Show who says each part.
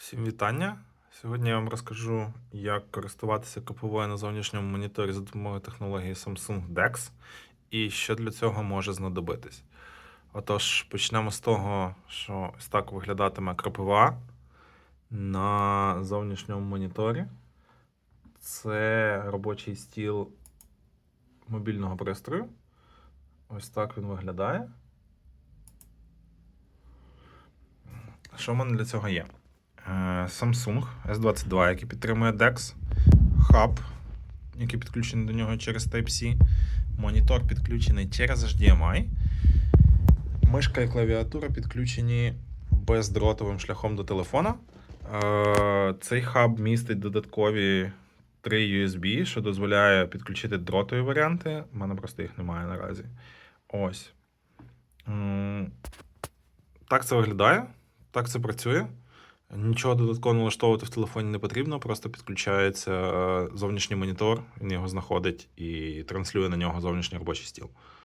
Speaker 1: Всім вітання. Сьогодні я вам розкажу, як користуватися КПВ на зовнішньому моніторі за допомогою технології Samsung DeX і що для цього може знадобитись. Отож, почнемо з того, що ось так виглядатиме КПВ на зовнішньому моніторі. Це робочий стіл мобільного пристрою. Ось так він виглядає. Що в мене для цього є? Е, Samsung S22, який підтримує DeX, хаб, який підключений до нього через Type-C, монітор підключений через HDMI, мишка і клавіатура підключені бездротовим шляхом до телефона. Е, Цей хаб містить додаткові три USB, що дозволяє підключити дротові варіанти. У мене просто їх немає наразі. Ось. Так це виглядає, так це працює. Нічого додатково налаштовувати в телефоні не потрібно, просто підключається е, зовнішній монітор, він його знаходить і транслює на нього зовнішній робочий стіл.